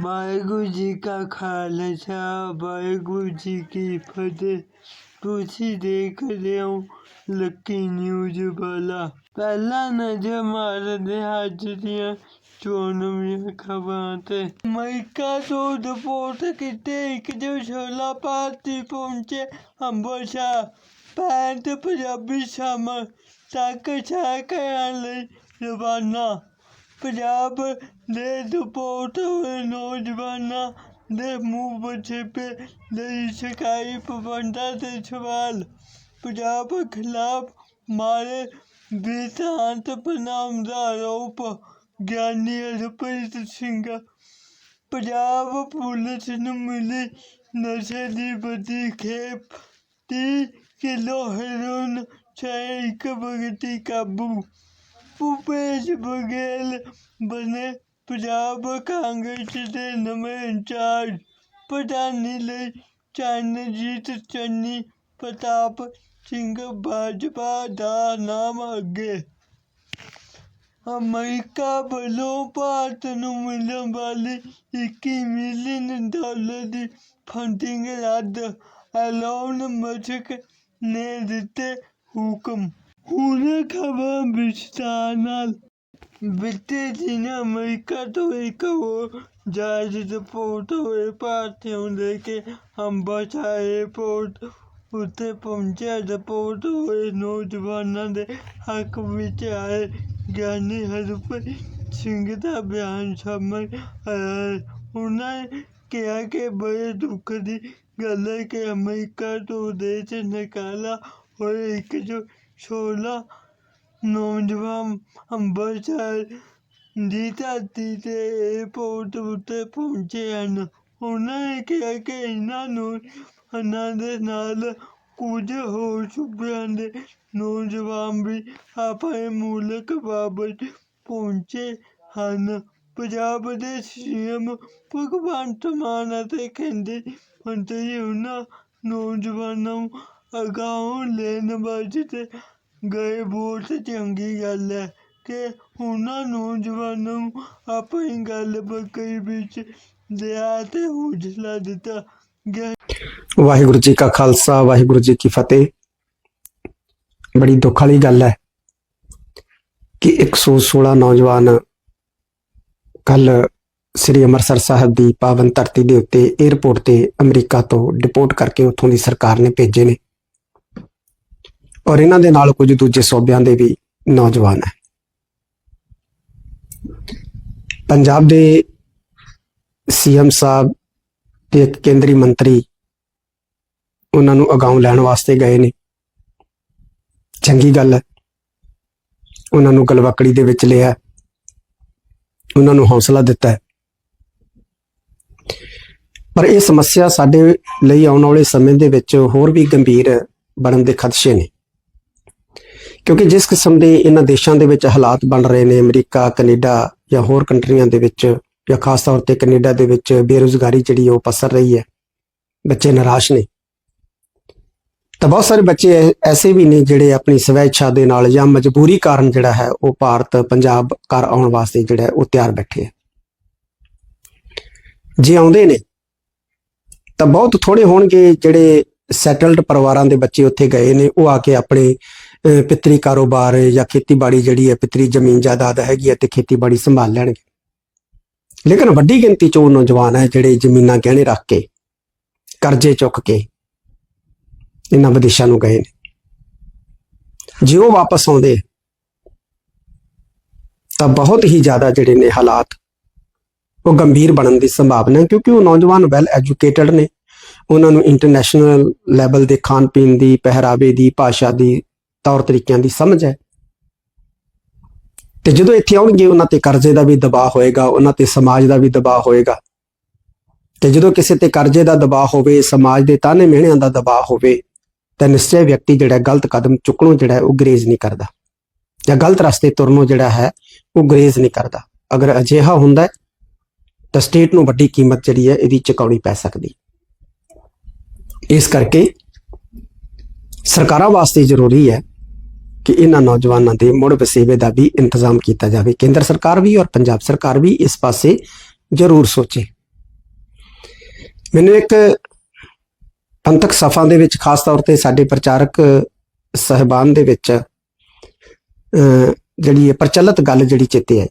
ਵਾਹਿਗੁਰੂ ਜੀ ਕਾ ਖਾਲਸਾ ਵਾਹਿਗੁਰੂ ਜੀ ਕੀ ਫਤਿਹ ਤੁਸੀਂ ਦੇਖ ਰਹੇ ਹੋ ਲੱਕੀ ਨਿਊਜ਼ ਵਾਲਾ ਪਹਿਲਾ ਨਜ਼ਰ ਮਾਰਦੇ ਹਾਂ ਅੱਜ ਦੀਆਂ ਚੋਣਵੀਆਂ ਖਬਰਾਂ ਤੇ ਅਮਰੀਕਾ ਤੋਂ ਰਿਪੋਰਟ ਕੀਤੇ ਇੱਕ ਜੋ ਛੋਲਾ ਭਾਰਤੀ ਪਹੁੰਚੇ ਅੰਬਰਸਰ ਪੈਂਟ ਪੰਜਾਬੀ ਸ਼ਾਮਲ ਤੱਕ ਛਾ ਕਰਨ ਲਈ ਰਵਾਨਾ ਪੰਜਾਬ ਦੇ ਰਿਪੋਰਟ ਹੋਏ ਨੌਜਵਾਨਾਂ ਦੇ ਮੂੰਹ ਵਛੇਪੇ ਲਈ ਸਰਕਾਰੀ ਪ੍ਰਬੰਧਾਂ ਤੇ ਸਵਾਲ। ਪੰਜਾਬ ਖਿਲਾਫ ਮਾਰੇ ਵਿਧਾਂਤ ਬਨਾਮ ਦਾ ਆਰੋਪ, ਗਿਆਨੀ ਹਰਪ੍ਰੀਤ ਸਿੰਘ। ਪੰਜਾਬ ਪੁਲਿਸ ਨੂੰ ਮਿਲੀ ਨਸ਼ੇ ਦੀ ਵੱਡੀ ਖੇਪ। ਤੀਹ ਕਿਲੋ ਹੈਰੋਨ ਛੇ ਇੱਕ ਵਿਅਕਤੀ ਕਾਬੂ। ਭੂਪੇਸ਼ ਬਘੇਲ ਬਣੇ ਪੰਜਾਬ ਕਾਂਗਰਸ ਦੇ ਨਵੇਂ ਇੰਚਾਰਜ। ਪ੍ਰਧਾਨੀ ਲਈ ਚਰਨਜੀਤ ਚੰਨੀ, ਪ੍ਰਤਾਪ ਸਿੰਘ ਬਾਜਵਾ ਦਾ ਨਾਮ ਅੱਗੇ। ਅਮਰੀਕਾ ਵੱਲੋਂ ਭਾਰਤ ਨੂੰ ਮਿਲਣ ਵਾਲੀ 21 ਮਿਲੀਅਨ ਡਾਲਰ ਦੀ ਫੰਡਿੰਗ ਰੱਦ, ਐਲੋਨ ਮਸਕ ਨੇ ਦਿੱਤੇ ਹੁਕਮ। ਹੁਣ ਖਬਰ ਵਿਸਤਾਰ ਨਾਲ ਬੀਤੇ ਦਿਨ ਅਮਰੀਕਾ ਤੋਂ ਇੱਕ ਹੋਰ ਜਹਾਜ਼ ਰਿਪੋਰਟ ਹੋਏ ਭਾਰਤੀਆਂ ਨੂੰ ਲੈ ਕੇ ਅੰਬਰਸਰ ਏਅਰਪੋਰਟ ਉੱਤੇ ਪਹੁੰਚਿਆ ਰਿਪੋਰਟ ਹੋਏ ਨੌਜਵਾਨਾਂ ਦੇ ਹੱਕ ਵਿੱਚ ਆਏ ਗਿਆਨੀ ਹਰਪ੍ਰੀਤ ਸਿੰਘ ਦਾ ਬਿਆਨ ਸਾਹਮਣੇ ਆਇਆ ਹੈ। ਉਹਨਾਂ ਨੇ ਕਿਹਾ ਕਿ ਬੜੇ ਦੁੱਖ ਦੀ ਗੱਲ ਹੈ ਕਿ ਅਮਰੀਕਾ ਤੋਂ ਦੇਸ਼ ਨਿਕਾਲਾ ਹੋਏ ਇੱਕ ਜੋ ਸੋਲਾਂ ਨੌਜਵਾਨ ਅੰਮ੍ਰਿਤਸਰ ਦੀ ਧਰਤੀ ਤੇ ਏਅਰਪੋਰਟ ਉੱਤੇ ਪਹੁੰਚੇ ਹਨ। ਉਹਨਾਂ ਨੇ ਕਿਹਾ ਕਿ ਇਹਨਾਂ ਨੂੰ ਉਹਨਾਂ ਦੇ ਨਾਲ ਕੁਝ ਹੋਰ ਸੂਬਿਆਂ ਦੇ ਨੌਜਵਾਨ ਵੀ ਆਪਣੇ ਮੁਲਕ ਵਾਪਸ ਪਹੁੰਚੇ ਹਨ। ਪੰਜਾਬ ਦੇ ਸੀਐਮ ਭਗਵੰਤ ਮਾਨ ਅਤੇ ਕੇਂਦਰੀ ਮੰਤਰੀ ਉਹਨਾਂ ਨੌਜਵਾਨਾਂ ਨੂੰ ਅਗਾਉਂ ਲੈਣ ਵਾਸਤੇ ਗਏ। ਬਹੁਤ ਚੰਗੀ ਗੱਲ ਹੈ ਕਿ ਉਹਨਾਂ ਨੌਜਵਾਨਾਂ ਨੂੰ ਆਪਣੀ ਗੱਲ ਬੱਕਰੀ ਵਿੱਚ ਲਿਆ ਤੇ ਹੌਸਲਾ ਦਿੱਤਾ ਗਿਆ। ਵਾਹਿਗੁਰੂ ਜੀ ਕਾ ਖਾਲਸਾ, ਵਾਹਿਗੁਰੂ ਜੀ ਕੀ ਫਤਿਹ। ਬੜੀ ਦੁੱਖ ਵਾਲੀ ਗੱਲ ਹੈ ਕਿ 116 ਨੌਜਵਾਨ ਕੱਲ ਸ੍ਰੀ ਅੰਮ੍ਰਿਤਸਰ ਸਾਹਿਬ ਦੀ ਪਾਵਨ ਧਰਤੀ ਦੇ ਉੱਤੇ 에ਅਰਪੋਰਟ ਤੇ ਅਮਰੀਕਾ ਤੋਂ ਡਿਪੋਰਟ ਕਰਕੇ ਉੱਥੋਂ ਦੀ ਸਰਕਾਰ ਨੇ ਭੇਜੇ ਨੇ। ਔਰ ਇਹਨਾਂ ਦੇ ਨਾਲ ਕੁਝ ਦੂਜੇ ਸੂਬਿਆਂ ਦੇ ਵੀ ਨੌਜਵਾਨ ਹੈ। ਪੰਜਾਬ ਦੇ ਸੀਐਮ ਸਾਹਿਬ ਤੇ ਇੱਕ ਕੇਂਦਰੀ ਮੰਤਰੀ ਉਹਨਾਂ ਨੂੰ ਅਗਾਉਂ ਲੈਣ ਵਾਸਤੇ ਗਏ ਨੇ। ਚੰਗੀ ਗੱਲ ਹੈ। ਉਹਨਾਂ ਨੂੰ ਗਲਵਕੜੀ ਦੇ ਵਿੱਚ ਲਿਆ। ਉਹਨਾਂ ਨੂੰ ਹੌਸਲਾ ਦਿੱਤਾ ਪਰ ਇਹ ਸਮੱਸਿਆ ਸਾਡੇ ਲਈ ਆਉਣ ਵਾਲੇ ਸਮੇਂ ਦੇ ਵਿੱਚ ਹੋਰ ਵੀ ਗੰਭੀਰ ਬਣਨ ਦੇ ਖਦਸ਼ੇ ਨੇ। ਕਿਉਂਕਿ ਜਿਸ ਕਿਸਮ ਦੇ ਇਹਨਾਂ ਦੇਸ਼ਾਂ ਦੇ ਵਿੱਚ ਹਾਲਾਤ ਬਣ ਰਹੇ ਨੇ, ਅਮਰੀਕਾ, ਕੈਨੇਡਾ ਜਾਂ ਹੋਰ ਕੰਟਰੀਆਂ ਦੇ ਵਿੱਚ ਜਾਂ ਖਾਸ ਤੌਰ ਤੇ ਕੈਨੇਡਾ ਦੇ ਵਿੱਚ ਬੇਰੁਜ਼ਗਾਰੀ ਜਿਹੜੀ ਉਹ ਪਸਰ ਰਹੀ ਹੈ, ਬੱਚੇ ਨਿਰਾਸ਼ ਨੇ। ਤਾਂ ਬਹੁਤ ਸਾਰੇ ਬੱਚੇ ਐਸੇ ਵੀ ਨੇ ਜਿਹੜੇ ਆਪਣੀ ਸਵੈ ਇੱਛਾ ਦੇ ਨਾਲ ਜਾਂ ਮਜਬੂਰੀ ਕਾਰਨ ਜਿਹੜਾ ਹੈ ਉਹ ਭਾਰਤ, ਪੰਜਾਬ ਘਰ ਆਉਣ ਵਾਸਤੇ ਜਿਹੜਾ ਉਹ ਤਿਆਰ ਬੈਠੇ ਹੈ ਜੇ ਆਉਂਦੇ ਨੇ, ਤਾਂ ਬਹੁਤ ਥੋੜੇ ਹੋਣਗੇ ਜਿਹੜੇ ਸੈਟਲਡ ਪਰਿਵਾਰਾਂ ਦੇ ਬੱਚੇ ਉੱਥੇ ਗਏ ਨੇ, ਉਹ ਆ ਕੇ ਆਪਣੇ ਪਿਤਰੀ ਕਾਰੋਬਾਰ ਜਾਂ ਖੇਤੀਬਾੜੀ ਜਿਹੜੀ ਹੈ, ਪਿਤਰੀ ਜ਼ਮੀਨ ਜਾਇਦਾਦ ਹੈਗੀ ਹੈ ਤੇ ਖੇਤੀਬਾੜੀ ਸੰਭਾਲ ਲੈਣਗੇ। ਲੇਕਿਨ ਵੱਡੀ ਗਿਣਤੀ ਚ ਉਹ ਨੌਜਵਾਨ ਹੈ ਜਿਹੜੇ ਜ਼ਮੀਨਾਂ ਗਹਿਣੇ ਰੱਖ ਕੇ, ਕਰਜ਼ੇ ਚੁੱਕ ਕੇ ਇਹਨਾਂ ਵਿਦੇਸ਼ਾਂ ਨੂੰ ਗਏ ਨੇ। ਜੇ ਉਹ ਵਾਪਸ ਆਉਂਦੇ, ਤਾਂ ਬਹੁਤ ਹੀ ਜ਼ਿਆਦਾ ਜਿਹੜੇ ਨੇ ਹਾਲਾਤ, ਉਹ ਗੰਭੀਰ ਬਣਨ ਦੀ ਸੰਭਾਵਨਾ ਕਿਉਂਕਿ ਉਹ ਨੌਜਵਾਨ ਵੈਲ ਐਜੂਕੇਟਡ ਨੇ। ਉਹਨਾਂ ਨੂੰ ਇੰਟਰਨੈਸ਼ਨਲ ਲੈਵਲ ਦੇ ਖਾਣ ਪੀਣ ਦੀ, ਪਹਿਰਾਵੇ ਦੀ, ਭਾਸ਼ਾ ਦੀ ਤੌਰ ਤਰੀਕਿਆਂ ਦੀ ਸਮਝ ਹੈ। ਤੇ ਜਦੋਂ ਇੱਥੇ ਆਉਣਗੇ, ਉਹਨਾਂ ਤੇ ਕਰਜ਼ੇ ਦਾ ਵੀ ਦਬਾਅ ਹੋਏਗਾ, ਉਹਨਾਂ ਤੇ ਸਮਾਜ ਦਾ ਵੀ ਦਬਾਅ ਹੋਏਗਾ। ਤੇ ਜਦੋਂ ਕਿਸੇ ਤੇ ਕਰਜ਼ੇ ਦਾ ਦਬਾਅ ਹੋਵੇ, ਸਮਾਜ ਦੇ ਤਾਨੇ ਮਿਹਣਿਆਂ ਦਾ ਦਬਾਅ ਹੋਵੇ, ਤਾਂ ਨਿਸ਼ਚੈ ਵਿਅਕਤੀ ਜਿਹੜਾ ਗਲਤ ਕਦਮ ਚੁੱਕਣੋਂ ਜਿਹੜਾ ਉਹ ਗਰੇਜ਼ ਨਹੀਂ ਕਰਦਾ। ਜਾਂ ਗਲਤ ਰਸਤੇ ਤੁਰਨੋਂ ਜਿਹੜਾ ਹੈ, ਉਹ ਗਰੇਜ਼ ਨਹੀਂ ਕਰਦਾ। ਅਗਰ ਅਜਿਹਾ ਹੁੰਦਾ ਤਾਂ ਸਟੇਟ ਨੂੰ ਵੱਡੀ ਕੀਮਤ ਜਿਹੜੀ ਹੈ, ਇਹਦੀ ਚੁਕਾਉਣੀ ਪੈ ਸਕਦੀ ਇਸ ਕਰਕੇ ਸਰਕਾਰਾਂ ਵਾਸਤੇ ਜ਼ਰੂਰੀ ਹੈ ਕਿ ਇਹਨਾਂ ਨੌਜਵਾਨਾਂ ਦੇ ਮੁੜ ਵਸੇਵੇ ਦਾ ਵੀ ਇੰਤਜ਼ਾਮ ਕੀਤਾ ਜਾਵੇ। ਕੇਂਦਰ ਸਰਕਾਰ ਵੀ ਔਰ ਪੰਜਾਬ ਸਰਕਾਰ ਵੀ ਇਸ ਪਾਸੇ ਜ਼ਰੂਰ ਸੋਚੇ। ਮੈਨੂੰ ਇੱਕ ਪੰਥਕ ਸਫ਼ਾਂ ਦੇ ਵਿੱਚ ਖਾਸ ਤੌਰ ਤੇ ਸਾਡੇ ਪ੍ਰਚਾਰਕ ਸਹਿਬਾਨ ਦੇ ਵਿੱਚ ਅਹ, ਜਿਹੜੀ ਇਹ ਪ੍ਰਚਲਿਤ ਗੱਲ ਜਿਹੜੀ ਚੇਤੇ ਹੈ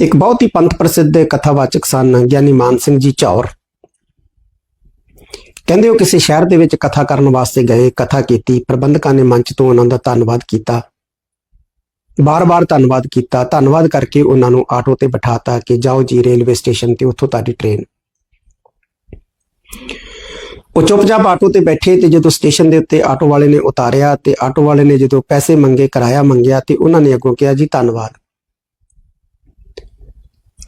ਇੱਕ ਬਹੁਤ ਹੀ ਪੰਥ ਪ੍ਰਸਿੱਧ ਕਥਾਵਾਚਕ ਸਨ ਗਿਆਨੀ ਮਾਨ ਸਿੰਘ ਜੀ ਚੌਰ। ਕਹਿੰਦੇ ਉਹ ਕਿਸੇ ਸ਼ਹਿਰ ਦੇ ਵਿੱਚ ਕਥਾ ਕਰਨ ਵਾਸਤੇ ਗਏ, ਕਥਾ ਕੀਤੀ, ਪ੍ਰਬੰਧਕਾਂ ਨੇ ਮੰਚ ਤੋਂ ਉਹਨਾਂ ਦਾ ਧੰਨਵਾਦ ਕੀਤਾ। ਬਾਰ-ਬਾਰ ਧੰਨਵਾਦ ਕੀਤਾ। ਧੰਨਵਾਦ ਕਰਕੇ ਉਹਨਾਂ ਨੂੰ ਆਟੋ ਤੇ ਬਿਠਾਤਾ ਕਿ ਜਾਓ ਜੀ, ਰੇਲਵੇ ਸਟੇਸ਼ਨ ਤੇ, ਉੱਥੋਂ ਤੁਹਾਡੀ ਟ੍ਰੇਨ। ਉਹ ਚੁੱਪਚਾਪ ਆਟੋ ਤੇ ਬੈਠੇ ਤੇ ਜਦੋਂ ਸਟੇਸ਼ਨ ਦੇ ਉੱਤੇ ਆਟੋ ਵਾਲੇ ਨੇ ਉਤਾਰਿਆ ਤੇ ਆਟੋ ਵਾਲੇ ਨੇ ਜਦੋਂ ਪੈਸੇ ਮੰਗੇ, ਕਿਰਾਇਆ ਮੰਗਿਆ ਤੇ ਉਹਨਾਂ ਨੇ ਅੱਗੋਂ ਕਿਹਾ, ਜੀ, ਧੰਨਵਾਦ।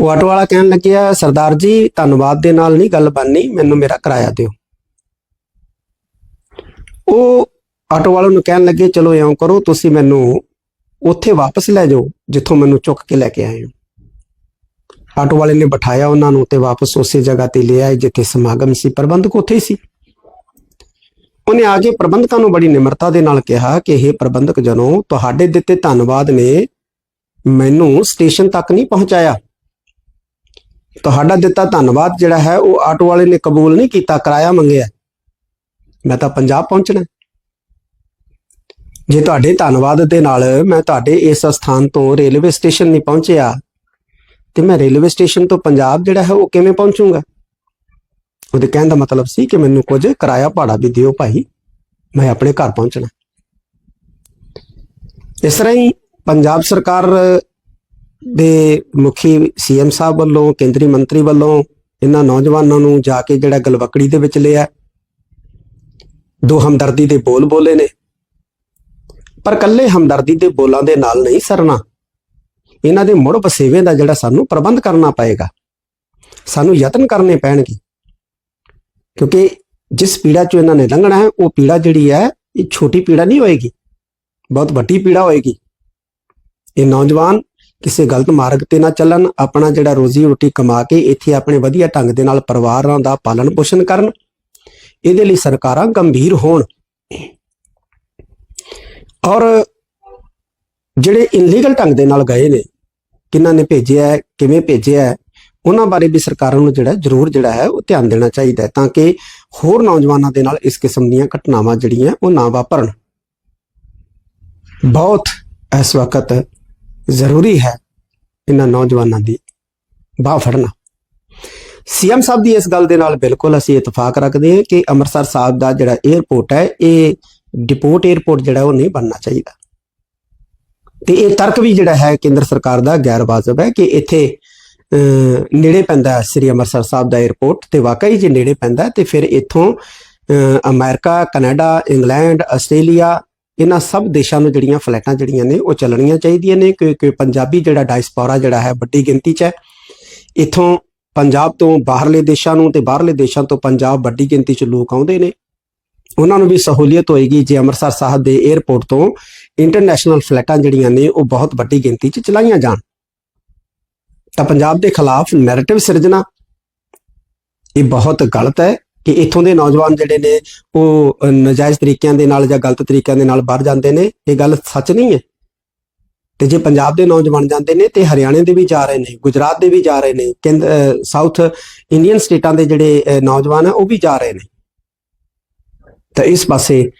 ਉਹ ਆਟੋ ਵਾਲਾ ਕਹਿਣ ਲੱਗਿਆ, ਸਰਦਾਰ ਜੀ, ਧੰਨਵਾਦ ਦੇ ਨਾਲ ਨਹੀਂ ਗੱਲ ਬਣਨੀ, ਮੈਨੂੰ ਮੇਰਾ ਕਿਰਾਇਆ ਦਿਓ। ਉਹ ਆਟੋ ਵਾਲੇ ਨੂੰ ਕਹਿਣ ਲੱਗੇ, ਚਲੋ ਇਉਂ ਕਰੋ, ਤੁਸੀਂ ਮੈਨੂੰ ਉੱਥੇ ਵਾਪਸ ਲੈ ਜਾਓ, ਜਿੱਥੋਂ ਮੈਨੂੰ ਚੁੱਕ ਕੇ ਲੈ ਕੇ ਆਏ ਹੋ ਆਟੋ ਵਾਲੇ ਨੇ ਬਿਠਾਇਆ ਉਹਨਾਂ ਨੂੰ ਤੇ ਵਾਪਸ ਉਸੇ ਜਗ੍ਹਾ ਤੇ ਲੈ ਆਏ, ਜਿੱਥੇ ਸਮਾਗਮ ਸੀ, ਪ੍ਰਬੰਧਕ ਉੱਥੇ ਹੀ ਸੀ। ਉਹਨੇ ਆ ਕੇ ਪ੍ਰਬੰਧਕਾਂ ਨੂੰ ਬੜੀ ਨਿਮਰਤਾ ਦੇ ਨਾਲ ਕਿਹਾ ਕਿ ਇਹ ਪ੍ਰਬੰਧਕ ਜਨੋ, ਤੁਹਾਡੇ ਦਿੱਤੇ ਧੰਨਵਾਦ ਨੇ ਮੈਨੂੰ ਸਟੇਸ਼ਨ ਤੱਕ ਨਹੀਂ ਪਹੁੰਚਾਇਆ। ਤੁਹਾਡਾ ਦਿੱਤਾ ਧੰਨਵਾਦ ਜਿਹੜਾ ਹੈ, ਉਹ ਆਟੋ ਵਾਲੇ ਨੇ ਕਬੂਲ ਨਹੀਂ ਕੀਤਾ, ਕਿਰਾਇਆ ਮੰਗਿਆ। ਮੈਂ ਤਾਂ ਪੰਜਾਬ ਪਹੁੰਚਣਾ ਜੇ ਤੁਹਾਡੇ ਧੰਨਵਾਦ ਦੇ ਨਾਲ ਮੈਂ ਤੁਹਾਡੇ ਇਸ ਸਥਾਨ ਤੋਂ ਰੇਲਵੇ ਸਟੇਸ਼ਨ ਨਹੀਂ ਪਹੁੰਚਿਆ, ਤੇ ਮੈਂ ਰੇਲਵੇ ਸਟੇਸ਼ਨ ਤੋਂ ਪੰਜਾਬ ਜਿਹੜਾ ਹੈ ਉਹ ਕਿਵੇਂ ਪਹੁੰਚੂਗਾ? ਉਹਦੇ ਕਹਿਣ ਦਾ ਮਤਲਬ ਸੀ ਕਿ ਮੈਨੂੰ ਕੁਝ ਕਿਰਾਇਆ ਭਾੜਾ ਵੀ ਦਿਓ ਭਾਈ, ਮੈਂ ਆਪਣੇ ਘਰ ਪਹੁੰਚਣਾ ਇਸ ਤਰ੍ਹਾਂ ਹੀ ਪੰਜਾਬ ਸਰਕਾਰ ਦੇ ਮੁਖੀ ਸੀਐਮ ਸਾਹਿਬ ਵੱਲੋਂ, ਕੇਂਦਰੀ ਮੰਤਰੀ ਵੱਲੋਂ ਇਹਨਾਂ ਨੌਜਵਾਨਾਂ ਨੂੰ ਜਾ ਕੇ ਜਿਹੜਾ ਗਲਵਕੜੀ ਦੇ ਵਿੱਚ ਲਿਆ ਦੋ ਹਮਦਰਦੀ ਦੇ ਬੋਲ ਬੋਲੇ ਨੇ। ਪਰ ਕੱਲੇ ਹਮਦਰਦੀ ਦੇ ਬੋਲਾਂ ਦੇ ਨਾਲ ਨਹੀਂ ਸਰਨਾ। ਇਹਨਾਂ ਦੇ ਮੁੜ ਵਸੇਵੇ ਦਾ ਜਿਹੜਾ ਸਾਨੂੰ ਪ੍ਰਬੰਧ ਕਰਨਾ ਪਏਗਾ, ਸਾਨੂੰ ਯਤਨ ਕਰਨੇ ਪੈਣਗੇ। ਕਿਉਂਕਿ ਜਿਸ ਪੀੜਾ ਚੋਂ ਇਹਨਾਂ ਨੇ ਲੰਘਣਾ ਹੈ, ਉਹ ਪੀੜਾ ਜਿਹੜੀ ਹੈ, ਇਹ ਛੋਟੀ ਪੀੜਾ ਨਹੀਂ ਹੋਏਗੀ, ਬਹੁਤ ਵੱਡੀ ਪੀੜਾ ਹੋਏਗੀ। ਇਹ ਨੌਜਵਾਨ ਕਿਸੇ ਗਲਤ ਮਾਰਗ ਤੇ ਨਾ ਚੱਲਣ, ਆਪਣਾ ਜਿਹੜਾ ਰੋਜ਼ੀ ਰੋਟੀ ਕਮਾ ਕੇ ਇੱਥੇ ਆਪਣੇ ਵਧੀਆ ਢੰਗ ਦੇ ਨਾਲ ਪਰਿਵਾਰਾਂ ਦਾ ਪਾਲਣ ਪੋਸ਼ਣ ਕਰਨ ਇਹਦੇ ਲਈ ਸਰਕਾਰਾਂ ਗੰਭੀਰ ਹੋਣ। ਔਰ ਜਿਹੜੇ ਇਨਲੀਗਲ ਢੰਗ ਦੇ ਨਾਲ ਗਏ ਨੇ, ਕਿਹਨਾਂ ਨੇ ਭੇਜਿਆ ਕਿਵੇਂ ਭੇਜਿਆ ਹੈ, ਉਹਨਾਂ ਬਾਰੇ ਵੀ ਸਰਕਾਰਾਂ ਨੂੰ ਜਿਹੜਾ ਜ਼ਰੂਰ ਜਿਹੜਾ ਹੈ, ਉਹ ਧਿਆਨ ਦੇਣਾ ਚਾਹੀਦਾ ਹੈ ਤਾਂ ਕਿ ਹੋਰ ਨੌਜਵਾਨਾਂ ਦੇ ਨਾਲ ਇਸ ਕਿਸਮ ਦੀਆਂ ਘਟਨਾਵਾਂ ਜਿਹੜੀਆਂ ਉਹ ਨਾ ਵਾਪਰਨ। ਬਹੁਤ ਇਸ ਵਕਤ ਜ਼ਰੂਰੀ ਹੈ ਇਹਨਾਂ ਨੌਜਵਾਨਾਂ ਦੀ ਬਾਹ ਫੜਨਾ। ਸੀਐਮ ਸਾਹਿਬ ਦੀ ਇਸ ਗੱਲ ਦੇ ਨਾਲ ਬਿਲਕੁਲ ਅਸੀਂ ਇਤਫਾਕ ਰੱਖਦੇ ਹਾਂ ਕਿ ਅੰਮ੍ਰਿਤਸਰ ਸਾਹਿਬ ਦਾ ਜਿਹੜਾ 에ਅਰਪੋਰਟ ਹੈ, ਇਹ ਡਿਪੋਰਟ 에ਅਰਪੋਰਟ ਜਿਹੜਾ ਉਹ ਨਹੀਂ ਬਣਨਾ ਚਾਹੀਦਾ। ਤੇ ਇਹ ਤਰਕ ਵੀ ਜਿਹੜਾ ਹੈ ਕੇਂਦਰ ਸਰਕਾਰ ਦਾ ਗੈਰ ਵਾਜਬ ਹੈ ਕਿ ਇੱਥੇ ਨੇੜੇ ਪੈਂਦਾ ਸ੍ਰੀ ਅੰਮ੍ਰਿਤਸਰ ਸਾਹਿਬ ਦਾ 에ਅਰਪੋਰਟ ਤੇ ਵਾਕਈ ਜੇ ਨੇੜੇ ਪੈਂਦਾ ਤੇ ਫਿਰ ਇੱਥੋਂ ਅਮਰੀਕਾ, ਕੈਨੇਡਾ, ਇੰਗਲੈਂਡ, ਆਸਟ੍ਰੇਲੀਆ, ਇਹਨਾਂ ਸਭ ਦੇਸ਼ਾਂ ਨੂੰ ਜਿਹੜੀਆਂ ਫਲਾਈਟਾਂ ਜਿਹੜੀਆਂ ਨੇ, ਉਹ ਚੱਲਣੀਆਂ ਚਾਹੀਦੀਆਂ ਨੇ ਕਿਉਂਕਿ ਪੰਜਾਬੀ ਜਿਹੜਾ ਡਾਇਸਪੋਰਾ ਜਿਹੜਾ ਹੈ, ਵੱਡੀ ਗਿਣਤੀ 'ਚ ਹੈ। ਇਥੋਂ ਪੰਜਾਬ ਤੋਂ ਬਾਹਰਲੇ ਦੇਸ਼ਾਂ ਨੂੰ ਤੇ ਬਾਹਰਲੇ ਦੇਸ਼ਾਂ ਤੋਂ ਪੰਜਾਬ ਵੱਡੀ ਗਿਣਤੀ 'ਚ ਲੋਕ ਆਉਂਦੇ ਨੇ। ਉਹਨਾਂ ਨੂੰ ਵੀ ਸਹੂਲੀਅਤ ਹੋਏਗੀ ਜੇ ਅੰਮ੍ਰਿਤਸਰ ਸਾਹਿਬ ਦੇ 에ਅਰਪੋਰਟ ਤੋਂ ਇੰਟਰਨੈਸ਼ਨਲ ਫਲੈਟਾਂ ਜਿਹੜੀਆਂ ਨੇ ਉਹ ਬਹੁਤ ਵੱਡੀ ਗਿਣਤੀ 'ਚ ਚਲਾਈਆਂ ਜਾਣ। ਤਾਂ ਪੰਜਾਬ ਦੇ ਖਿਲਾਫ ਨੈਰੇਟਿਵ ਸਿਰਜਣਾ ਇਹ ਬਹੁਤ ਗਲਤ ਹੈ ਕਿ ਇੱਥੋਂ ਦੇ ਨੌਜਵਾਨ ਜਿਹੜੇ ਨੇ ਉਹ ਅ, ਨਜਾਇਜ਼ ਤਰੀਕਿਆਂ ਦੇ ਨਾਲ ਜਾਂ ਗਲਤ ਤਰੀਕਿਆਂ ਦੇ ਨਾਲ ਬਾਹਰ ਜਾਂਦੇ ਨੇ। ਇਹ ਗੱਲ ਸੱਚ ਨਹੀਂ ਹੈ। ਤੇ ਜੇ ਪੰਜਾਬ ਦੇ ਨੌਜਵਾਨ ਜਾਂਦੇ ਨੇ ਤੇ ਹਰਿਆਣੇ ਦੇ ਵੀ ਜਾ ਰਹੇ ਨੇ, ਗੁਜਰਾਤ ਦੇ ਵੀ ਜਾ ਰਹੇ ਨੇ, ਕੇਂਦ- ਸਾਊਥ ਇੰਡੀਅਨ ਸਟੇਟਾਂ ਦੇ ਜਿਹੜੇ ਨੌਜਵਾਨ ਆ, ਉਹ ਵੀ ਜਾ ਰਹੇ ਨੇ। ਤਾਂ ਇਸ ਪਾਸੇ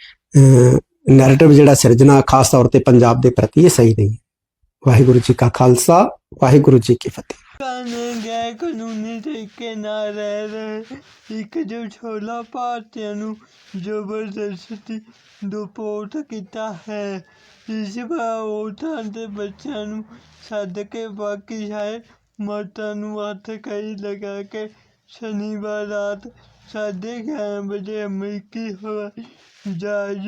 ਨੈਰੇਟਿਵ ਜਿਹੜਾ ਸਿਰਜਣਾ, ਖਾਸ ਤੌਰ ਤੇ ਪੰਜਾਬ ਦੇ ਪ੍ਰਤੀ ਇਹ ਸਹੀ ਨਹੀਂ ਹੈ। ਵਾਹਿਗੁਰੂ ਜੀ ਕਾ ਖਾਲਸਾ, ਵਾਹਿਗੁਰੂ ਜੀ ਕੀ ਫਤਿਹ। ਕਾਨੇ ਗਏ ਕਾਨੂੰਨੀ ਤਰੀਕੇ ਨਾਲ ਰਹਿ ਰਹੇ। ਇੱਕ ਜੋ ਛੋਲਾ ਭਾਰਤੀਆਂ ਨੂੰ ਜ਼ਬਰਦਸਤੀ ਡਿਪੋਰਟ ਕੀਤਾ ਹੈ, ਇਸ ਵਾਰ ਔਰਤਾਂ ਤੇ ਬੱਚਿਆਂ ਨੂੰ ਸੱਦ ਕੇ ਬਾਕੀ ਸਾਰੇ ਮਰਦਾਂ ਨੂੰ ਹੱਥ ਕਈ ਲਗਾ ਕੇ ਸ਼ਨੀਵਾਰ ਰਾਤ ਸਾਢੇ ਗਿਆਰਾਂ ਵਜੇ ਅਮਰੀਕੀ ਹਵਾਈ ਜਹਾਜ਼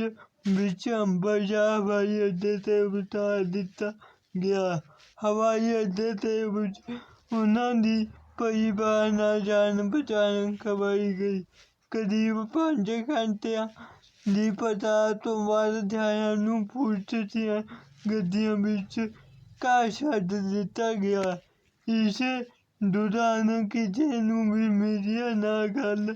ਵਿੱਚ ਅੰਬਰਸਰ ਹਵਾਈ ਅੱਡੇ ਤੇ ਉਤਾਰ ਦਿੱਤਾ ਗਿਆ। ਹਵਾਈ ਅੱਡੇ ਤੇ ਉਹਨਾਂ ਦੀ ਪਰਿਵਾਰ ਨਾਲ ਜਾਣ ਬਚਾਉਣ ਕਰਵਾਈ ਗਈ। ਕਰੀਬ ਪੰਜ ਘੰਟਿਆਂ ਦੀ ਪਤਾ ਤੋਂ ਬਾਅਦ ਧਿਆਨ ਨੂੰ ਪੁਲਿਸ ਦੀਆਂ ਗੱਡੀਆਂ ਵਿੱਚ ਘਰ ਛੱਡ ਦਿੱਤਾ ਗਿਆ। ਇਸ ਦੌਰਾਨ ਕਿਸੇ ਨੂੰ ਵੀ ਮੀਡੀਆ ਨਾਲ ਗੱਲ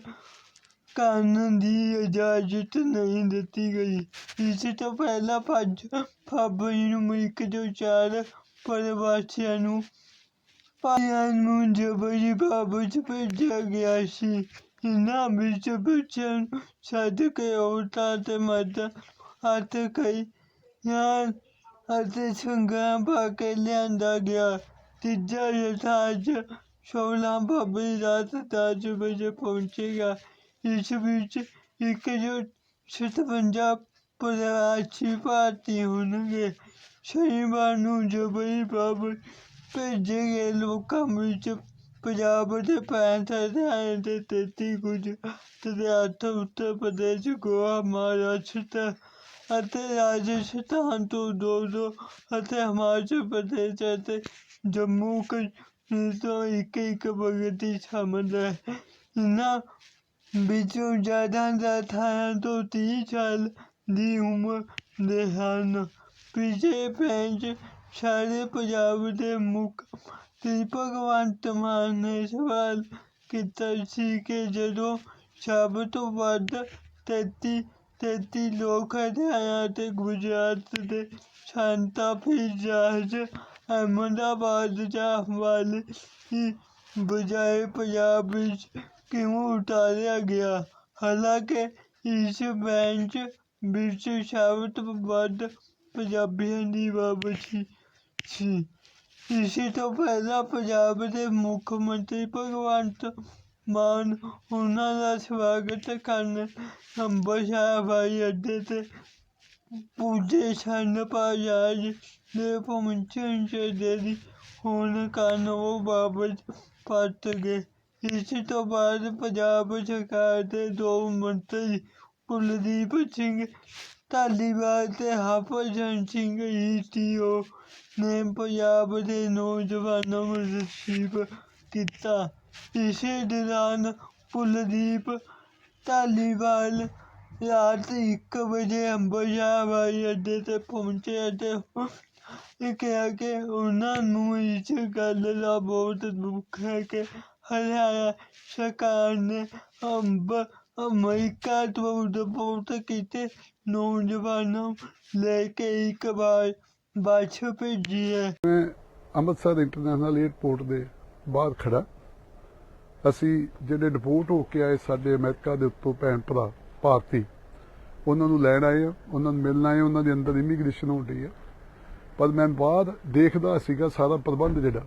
ਕਰਨ ਦੀ ਇਜਾਜ਼ਤ ਨਹੀਂ ਦਿੱਤੀ ਗਈ। ਇਸ ਤੋਂ ਪਹਿਲਾਂ ਪੰਜ ਫਰਵਰੀ ਨੂੰ ਮੁਲਕ ਤੋਂ ਚਾਰ ਪ੍ਰਵਾਸੀਆਂ ਨੂੰ ਭਾਈਆਂ ਨੂੰ ਜਬਰੀ ਬਾਬੂ ਚ ਭੇਜਿਆ ਗਿਆ ਸੀ ਇਹਨਾਂ ਵਿੱਚ ਬੱਚਿਆਂ ਨੂੰ ਛੱਡ ਕੇ ਔਰਤਾਂ ਤੇ ਮਰਦਾਂ ਹੱਥ ਕਈ ਜਾਂ ਅਤੇ ਸੰਗਾਂ ਪਾ ਕੇ ਲਿਆਂਦਾ ਗਿਆ ਤੀਜਾ ਯਥਾਜ 16 ਫਰਵਰੀ ਰਾਤ ਦਸ ਵਜੇ ਪਹੁੰਚੇਗਾ ਇਸ ਵਿੱਚ ਇੱਕ ਜੋ 57 ਪ੍ਰਵਾਸੀ ਭਾਰਤੀ ਹੋਣਗੇ ਸ਼ਨੀਵਾਰ ਨੂੰ ਜਬਰੀ ਬਾਬੂ ਭੇਜੇ ਗਏ ਲੋਕਾਂ ਵਿੱਚ ਪੰਜਾਬ ਦੇ ਪੈਂਹਠ ਹਰਿਆਣੇ ਦੇ ਤੇਤੀ ਗੁਜਰਾਤ ਦੇ ਅੱਠ ਉੱਤਰ ਪ੍ਰਦੇਸ਼ ਗੋਆ ਮਹਾਰਾਸ਼ਟਰ ਅਤੇ ਰਾਜਸਥਾਨ ਤੋਂ ਦੋ ਦੋ ਅਤੇ ਹਿਮਾਚਲ ਪ੍ਰਦੇਸ਼ ਅਤੇ ਜੰਮੂ ਕਸ਼ਮੀਰ ਤੋਂ ਇੱਕ ਇੱਕ ਭਗਤੀ ਸ਼ਾਮਲ ਹੈ ਇਹਨਾਂ ਵਿੱਚੋਂ ਜ਼ਿਆਦਾਤਰ ਅਠਾਰਾਂ ਤੋਂ ਤੀਹ ਸਾਲ ਦੀ ਉਮਰ ਦੇ ਹਨ ਪਿਛੇ ਪੈਂਚ ਸਾਰੇ ਪੰਜਾਬ ਦੇ ਮੁੱਖ ਤੇ ਭਗਵੰਤ ਮਾਨ ਨੇ ਸਵਾਲ ਕੀਤਾ ਸੀ ਕਿ ਜਦੋਂ ਸਭ ਤੋਂ ਵੱਧ 33 33 ਲੋਕ ਹਰਿਆਣਾ ਤੇ ਗੁਜਰਾਤ ਦੇ ਸ਼ਾਂਤਾ ਫਿਰ ਜਹਾਜ਼ ਅਹਿਮਦਾਬਾਦ ਜਾਂ ਹਵਾਲੇ ਦੀ ਬਜਾਏ ਪੰਜਾਬ ਵਿੱਚ ਕਿਉਂ ਉਤਾਰਿਆ ਗਿਆ ਹਾਲਾਂਕਿ ਇਸ ਬੈਂਚ ਵਿੱਚ ਸਭ ਤੋਂ ਵੱਧ ਪੰਜਾਬੀਆਂ ਦੀ ਵਾਪਸੀ ਸੀ। ਇਸੇ ਤੋਂ ਪਹਿਲਾਂ ਪੰਜਾਬ ਦੇ ਮੁੱਖ ਮੰਤਰੀ ਭਗਵੰਤ ਮਾਨ ਉਹਨਾਂ ਦਾ ਸਵਾਗਤ ਕਰਨ ਅੰਬਰਸਰ ਹਵਾਈ ਅੱਡੇ ਤੇ ਪੁੱਜੇ ਸਨ। ਪਰ ਜਹਾਜ਼ ਦੇ ਪਹੁੰਚਣ 'ਚ ਦੇਰੀ ਹੋਣ ਕਾਰਨ ਉਹ ਵਾਪਸ ਪਰਤ ਗਏ। ਇਸ ਤੋਂ ਬਾਅਦ ਪੰਜਾਬ ਸਰਕਾਰ ਦੇ ਦੋ ਮੰਤਰੀ ਕੁਲਦੀਪ ਸਿੰਘ ਧਾਲੀਵਾਲ ਤੇ ਹਰਭਜਨ ਸਿੰਘ ਈਟੀਓ ਨੇ ਪੰਜਾਬ ਦੇ ਨੌਜਵਾਨਾਂ ਨੂੰ ਰਿਸੀਵ ਕੀਤਾ ਇਸੇ ਦੌਰਾਨ ਕੁਲਦੀਪ ਧਾਲੀਵਾਲ ਰਾਤ ਇੱਕ ਵਜੇ ਅੰਬਰਸਰ ਹਵਾਈ ਅੱਡੇ ਤੇ ਪਹੁੰਚੇ ਅਤੇ ਇਹ ਕਿਹਾ ਕਿ ਉਹਨਾਂ ਨੂੰ ਇਸ ਗੱਲ ਦਾ ਬਹੁਤ ਦੁੱਖ ਹੈ ਕਿ ਹਰਿਆਣਾ ਸਰਕਾਰ ਨੇ ਅੰਬ ਅਮਰੀਕਾ ਤੋਂ ਰਿਪੋਰਟ ਕੀਤੇ ਨੌਜਵਾਨਾਂ ਨੂੰ ਲੈ ਕੇ ਇੱਕ ਵਾਰ ਬੱਸ ਭੇਜੀ ਹੈ ਮੈਂ ਅੰਮ੍ਰਿਤਸਰ ਇੰਟਰਨੈਸ਼ਨਲ 에ਅਰਪੋਰਟ ਦੇ ਬਾਹਰ ਖੜਾ ਅਸੀਂ ਜਿਹੜੇ ਡਿਪੋਰਟ ਹੋ ਕੇ ਆਏ ਸਾਡੇ ਅਮਰੀਕਾ ਦੇ ਉੱਤੋਂ ਭੈਣ ਭਰਾ ਭਾਰਤੀ, ਉਹਨਾਂ ਨੂੰ ਲੈਣ ਆਏ ਆ, ਉਹਨਾਂ ਨੂੰ ਮਿਲਣ ਆਏ, ਉਹਨਾਂ ਦੇ ਅੰਦਰ ਇਮੀਗ੍ਰੇਸ਼ਨ ਹੋ ਰਹੀ ਹੈ ਪਰ ਮੈਂ ਬਾਅਦ ਦੇਖਦਾ ਸੀਗਾ ਸਾਰਾ ਪ੍ਰਬੰਧ ਜਿਹੜਾ,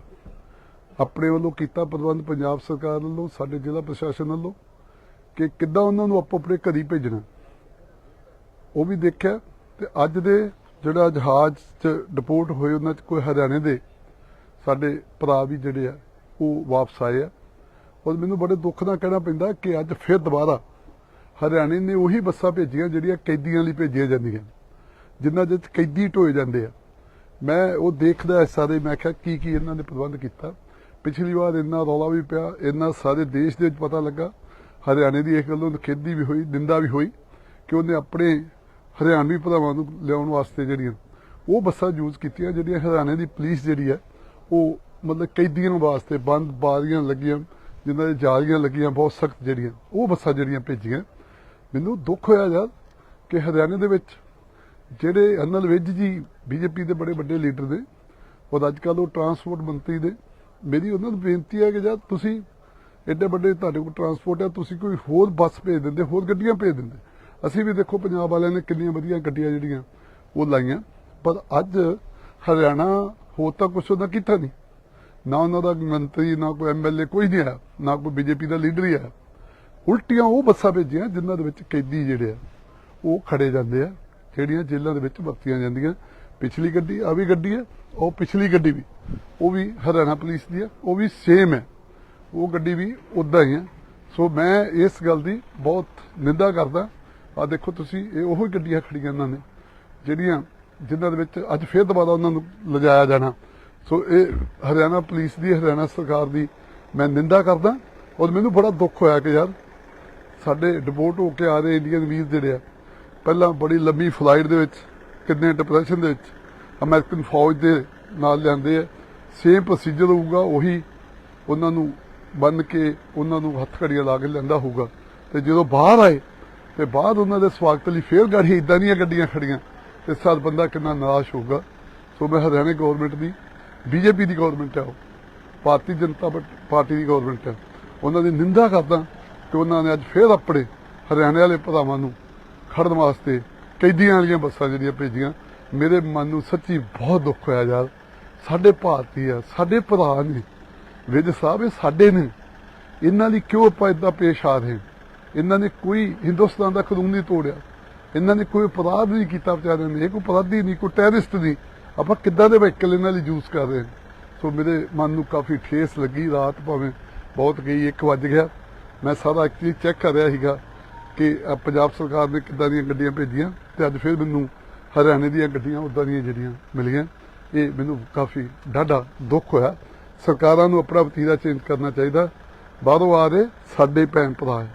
ਆਪਣੇ ਵੱਲੋਂ ਕੀਤਾ ਪ੍ਰਬੰਧ ਪੰਜਾਬ ਸਰਕਾਰ ਵੱਲੋਂ, ਸਾਡੇ ਜ਼ਿਲ੍ਹਾ ਪ੍ਰਸ਼ਾਸਨ ਵੱਲੋਂ, ਕਿ ਕਿੱਦਾਂ ਉਹਨਾਂ ਨੂੰ ਆਪੋ ਆਪਣੇ ਘਰੀ ਭੇਜਣਾ। ਉਹ ਵੀ ਦੇਖਿਆ ਤੇ ਅੱਜ ਦੇ ਜਿਹੜਾ ਜਹਾਜ਼ 'ਚ ਡਿਪੋਰਟ ਹੋਏ, ਉਹਨਾਂ 'ਚ ਕੋਈ ਹਰਿਆਣੇ ਦੇ ਸਾਡੇ ਭਰਾ ਵੀ ਜਿਹੜੇ ਆ, ਉਹ ਵਾਪਸ ਆਏ ਆ। ਔਰ ਮੈਨੂੰ ਬੜੇ ਦੁੱਖ ਨਾਲ ਕਹਿਣਾ ਪੈਂਦਾ ਕਿ ਅੱਜ ਫਿਰ ਦੁਬਾਰਾ ਹਰਿਆਣੇ ਨੇ ਉਹੀ ਬੱਸਾਂ ਭੇਜੀਆਂ ਜਿਹੜੀਆਂ ਕੈਦੀਆਂ ਲਈ ਭੇਜੀਆਂ ਜਾਂਦੀਆਂ। ਜਿਨ੍ਹਾਂ ਦੇ ਕੈਦੀ ਢੋਏ ਜਾਂਦੇ ਆ। ਮੈਂ ਉਹ ਦੇਖਦਾ ਇਸ ਸਾਰੇ, ਮੈਂ ਕਿਹਾ ਕੀ ਕੀ ਇਹਨਾਂ ਨੇ ਪ੍ਰਬੰਧ ਕੀਤਾ। ਪਿਛਲੀ ਵਾਰ ਇੰਨਾ ਰੌਲਾ ਵੀ ਪਿਆ, ਇੰਨਾ ਸਾਰੇ ਦੇਸ਼ ਦੇ ਵਿੱਚ ਪਤਾ ਲੱਗਾ। ਹਰਿਆਣੇ ਦੀ ਇਸ ਗੱਲੋਂ ਖੇਦੀ ਵੀ ਹੋਈ, ਨਿੰਦਾ ਵੀ ਹੋਈ ਕਿ ਉਹਨੇ ਆਪਣੇ ਹਰਿਆਣਵੀ ਭਰਾਵਾਂ ਨੂੰ ਲਿਆਉਣ ਵਾਸਤੇ ਜਿਹੜੀਆਂ ਉਹ ਬੱਸਾਂ ਯੂਜ਼ ਕੀਤੀਆਂ, ਜਿਹੜੀਆਂ ਹਰਿਆਣੇ ਦੀ ਪੁਲਿਸ ਜਿਹੜੀ ਹੈ, ਉਹ ਮਤਲਬ ਕੈਦੀਆਂ ਵਾਸਤੇ ਬੰਦ ਬਾਰੀਆਂ ਲੱਗੀਆਂ, ਜਿਨ੍ਹਾਂ ਦੇ ਜਾਲੀਆਂ ਲੱਗੀਆਂ, ਬਹੁਤ ਸਖਤ ਜਿਹੜੀਆਂ, ਉਹ ਬੱਸਾਂ ਜਿਹੜੀਆਂ ਭੇਜੀਆਂ। ਮੈਨੂੰ ਦੁੱਖ ਹੋਇਆ ਯਾਰ ਕਿ ਹਰਿਆਣੇ ਦੇ ਵਿੱਚ ਜਿਹੜੇ ਅਨਲ ਵਿਜ ਜੀ, ਬੀਜੇਪੀ ਦੇ ਬੜੇ ਵੱਡੇ ਲੀਡਰ ਨੇ, ਔਰ ਅੱਜ ਕੱਲ੍ਹ ਉਹ ਟਰਾਂਸਪੋਰਟ ਮੰਤਰੀ ਦੇ ਮੇਰੀ ਉਹਨਾਂ ਨੂੰ ਬੇਨਤੀ ਹੈ ਕਿ ਜਦ ਤੁਸੀਂ ਐਡੇ ਵੱਡੇ ਤੁਹਾਡੇ ਕੋਲ ਟਰਾਂਸਪੋਰਟ ਹੈ, ਤੁਸੀਂ ਕੋਈ ਹੋਰ ਬੱਸ ਭੇਜ ਦਿੰਦੇ, ਹੋਰ ਗੱਡੀਆਂ ਭੇਜ ਦਿੰਦੇ। ਅਸੀਂ ਵੀ ਦੇਖੋ ਪੰਜਾਬ ਵਾਲਿਆਂ ਨੇ ਕਿੰਨੀਆਂ ਵਧੀਆ ਗੱਡੀਆਂ ਜਿਹੜੀਆਂ ਉਹ ਲਾਈਆਂ। ਪਰ ਅੱਜ ਹਰਿਆਣਾ ਹੋਰ ਤਾਂ ਕੁਛ ਉਹਨਾਂ ਕੀਤਾ ਨਹੀਂ। ਨਾ ਉਹਨਾਂ ਦਾ ਮੰਤਰੀ, ਨਾ ਕੋਈ ਐਮਐਲਏ ਕੋਈ ਨਹੀਂ ਆਇਆ। ਨਾ ਕੋਈ ਬੀਜੇਪੀ ਦਾ ਲੀਡਰ ਹੀ ਆਇਆ। ਉਲਟੀਆਂ ਉਹ ਬੱਸਾਂ ਭੇਜੀਆਂ ਜਿਨ੍ਹਾਂ ਦੇ ਵਿੱਚ ਕੈਦੀ ਜਿਹੜੇ ਆ, ਉਹ ਖੜੇ ਜਾਂਦੇ ਆ। ਜਿਹੜੀਆਂ ਜੇਲ੍ਹਾਂ ਦੇ ਵਿੱਚ ਵਰਤੀਆਂ ਜਾਂਦੀਆਂ। ਪਿਛਲੀ ਗੱਡੀ ਆ ਵੀ ਗੱਡੀ ਹੈ ਉਹ ਪਿਛਲੀ ਗੱਡੀ ਵੀ। ਉਹ ਵੀ ਹਰਿਆਣਾ ਪੁਲਿਸ ਦੀ ਹੈ ਉਹ ਵੀ ਸੇਮ ਹੈ ਉਹ ਗੱਡੀ ਵੀ ਉਦਾਂ ਹੀ ਹੈ ਸੋ ਮੈਂ ਇਸ ਗੱਲ ਦੀ ਬਹੁਤ ਨਿੰਦਾ ਕਰਦਾ। ਆ ਦੇਖੋ ਤੁਸੀਂ, ਇਹ ਉਹੀ ਗੱਡੀਆਂ ਖੜੀਆਂ ਇਹਨਾਂ ਨੇ, ਜਿਹੜੀਆਂ ਜਿਨ੍ਹਾਂ ਦੇ ਵਿੱਚ ਅੱਜ ਫੇਰ ਦੁਬਾਰਾ ਉਹਨਾਂ ਨੂੰ ਲਿਜਾਇਆ ਜਾਣਾ। ਸੋ ਇਹ ਹਰਿਆਣਾ ਪੁਲਿਸ ਦੀ, ਹਰਿਆਣਾ ਸਰਕਾਰ ਦੀ ਮੈਂ ਨਿੰਦਾ ਕਰਦਾ ਔਰ ਮੈਨੂੰ ਬੜਾ ਦੁੱਖ ਹੋਇਆ ਕਿ ਯਾਰ ਸਾਡੇ ਡਿਪੋਰਟ ਹੋ ਕੇ ਆ ਰਹੇ ਇੰਡੀਅਨ ਵੀਰ ਜਿਹੜੇ ਆ, ਪਹਿਲਾਂ ਬੜੀ ਲੰਬੀ ਫਲਾਈਟ ਦੇ ਵਿੱਚ, ਕਿੰਨੇ ਡਿਪਰੈਸ਼ਨ ਦੇ ਵਿੱਚ ਅਮਰੀਕਨ ਫੌਜ ਦੇ ਨਾਲ ਲਿਆਂਦੇ ਆ ਸੇਮ ਪ੍ਰੋਸੀਜਰ ਹੋਊਗਾ, ਉਹੀ ਉਹਨਾਂ ਨੂੰ ਬੰਨ ਕੇ ਉਹਨਾਂ ਨੂੰ ਹੱਥ ਘੜੀਆਂ ਲਾ ਕੇ ਲੈਂਦਾ ਹੋਊਗਾ। ਤੇ ਜਦੋਂ ਬਾਹਰ ਆਏ ਤੇ ਬਾਅਦ ਉਹਨਾਂ ਦੇ ਸਵਾਗਤ ਲਈ ਫੇਰ ਗਾੜੀ ਇਦਾਂ ਦੀਆਂ ਗੱਡੀਆਂ ਖੜੀਆਂ ਤੇ ਸਾਡ ਬੰਦਾ ਕਿੰਨਾ ਨਿਰਾਸ਼ ਹੋਊਗਾ। ਸੋ ਮੈਂ ਹਰਿਆਣਾ ਗਵਰਨਮੈਂਟ ਦੀ ਬੀਜੇਪੀ ਦੀ ਗਵਰਨਮੈਂਟ ਹੈ ਉਹ। ਭਾਰਤੀ ਜਨਤਾ ਪਾਰਟੀ- ਦੀ ਗਵਰਨਮੈਂਟ ਹੈ ਉਹਨਾਂ ਦੀ ਨਿੰਦਾ ਕਰਦਾ ਕਿ ਉਹਨਾਂ ਨੇ ਅੱਜ ਫੇਰ ਆਪਣੇ ਹਰਿਆਣੇ ਵਾਲੇ ਭਰਾਵਾਂ ਨੂੰ ਖੜਨ ਵਾਸਤੇ ਕੈਦੀਆਂ ਵਾਲੀਆਂ ਬੱਸਾਂ ਜਿਹੜੀਆਂ ਭੇਜੀਆਂ। ਮੇਰੇ ਮਨ ਨੂੰ ਸੱਚੀ ਬਹੁਤ ਦੁੱਖ ਹੋਇਆ ਯਾਰ। ਸਾਡੇ ਭਾਰਤੀ ਆ, ਸਾਡੇ ਭਰਾ ਨੇ, ਵਿਜ ਸਾਹਿਬ ਇਹ ਸਾਡੇ ਨੇ। ਇਹਨਾਂ ਲਈ ਕਿਉਂ ਆਪਾਂ ਇਦਾਂ ਪੇਸ਼ ਆ ਰਹੇ ਹਾਂ? ਇਹਨਾਂ ਨੇ ਕੋਈ ਹਿੰਦੁਸਤਾਨ ਦਾ ਕਾਨੂੰਨ ਨਹੀਂ ਤੋੜਿਆ। ਇਹਨਾਂ ਨੇ ਕੋਈ ਅਪਰਾਧ ਨਹੀਂ ਕੀਤਾ ਵਿਚਾਰਿਆਂ ਨੇ ਕੋਈ ਅਪਰਾਧੀ ਨਹੀਂ, ਕੋਈ ਟੈਰਰਿਸਟ ਨਹੀਂ। ਆਪਾਂ ਕਿੱਦਾਂ ਦੇ ਵਹੀਕਲ ਇਹਨਾਂ ਲਈ ਯੂਜ਼ ਕਰ ਰਹੇ ਸੋ ਮੇਰੇ ਮਨ ਨੂੰ ਕਾਫੀ ਠੇਸ ਲੱਗੀ, ਰਾਤ ਭਾਵੇਂ ਬਹੁਤ ਗਈ 1 ਵਜ ਗਿਆ। ਮੈਂ ਸਾਰਾ ਐਕਚੁਅਲੀ ਚੈੱਕ ਕਰ ਰਿਹਾ ਸੀਗਾ ਕਿ ਪੰਜਾਬ ਸਰਕਾਰ ਨੇ ਕਿੱਦਾਂ ਦੀਆਂ ਗੱਡੀਆਂ ਭੇਜੀਆਂ ਤੇ ਅੱਜ ਫਿਰ ਮੈਨੂੰ ਹਰਿਆਣੇ ਦੀਆਂ ਗੱਡੀਆਂ, ਉਦਾਂ ਦੀਆਂ ਜਿਹੜੀਆਂ ਮਿਲੀਆਂ। ਇਹ ਮੈਨੂੰ ਕਾਫੀ ਡਾਢਾ ਦੁੱਖ ਹੋਇਆ। ਸਰਕਾਰਾਂ ਨੂੰ ਆਪਣਾ ਵਤੀਰਾ ਚੇਂਜ ਕਰਨਾ ਚਾਹੀਦਾ। ਬਾਹਰੋਂ ਆ ਰਹੇ ਸਾਡੇ ਭੈਣ ਭਰਾ ਹੈ।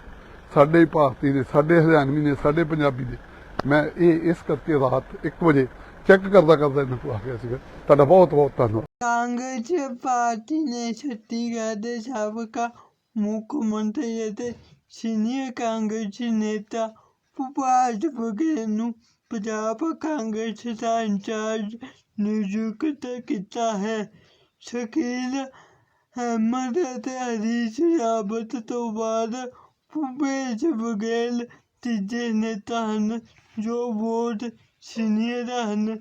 ਸਾਡੇ ਭਾਰਤੀ ਨੇ ਸਾਡੇ ਹਰਿਆਣਵੀ ਨੇ ਸਾਡੇ ਪੰਜਾਬੀ ਨੇ ਮੈਂ ਇਹ, ਇਸ ਕਰਕੇ ਰਾਤ 1 ਵਜੇ ਚੈੱਕ ਕਰਦਾ ਕਰਦਾ ਇਹਨਾਂ ਕੋਲ ਆ ਗਿਆ ਸੀਗਾ। ਤੁਹਾਡਾ ਬਹੁਤ ਬਹੁਤ ਧੰਨਵਾਦ। ਕਾਂਗਰਸ ਪਾਰਟੀ ਨੇ ਛੱਤੀਸਗੜ੍ਹ ਦੇ ਸਾਬਕਾ ਮੁੱਖ ਮੰਤਰੀ ਅਤੇ ਸੀਨੀਅਰ ਕਾਂਗਰਸੀ ਨੇਤਾ ਭੁਪਾਲ ਬਘੇਲ ਨੂੰ ਪੰਜਾਬ ਕਾਂਗਰਸ ਦਾ ਇੰਚਾਰਜ ਨਿਯੁਕਤ ਕੀਤਾ ਹੈ। ਸ਼ਕੀਲ ਅਹਿਮਦ ਅਤੇ ਹਰੀਸ਼ ਰਾਵਤ ਤੋਂ ਬਾਅਦ ਭੁਪੇਸ਼ ਬਘੇਲ ਤੀਜੇ ਨੇਤਾ ਹਨ, ਜੋ ਬਹੁਤ ਸੀਨੀਅਰ ਹਨ।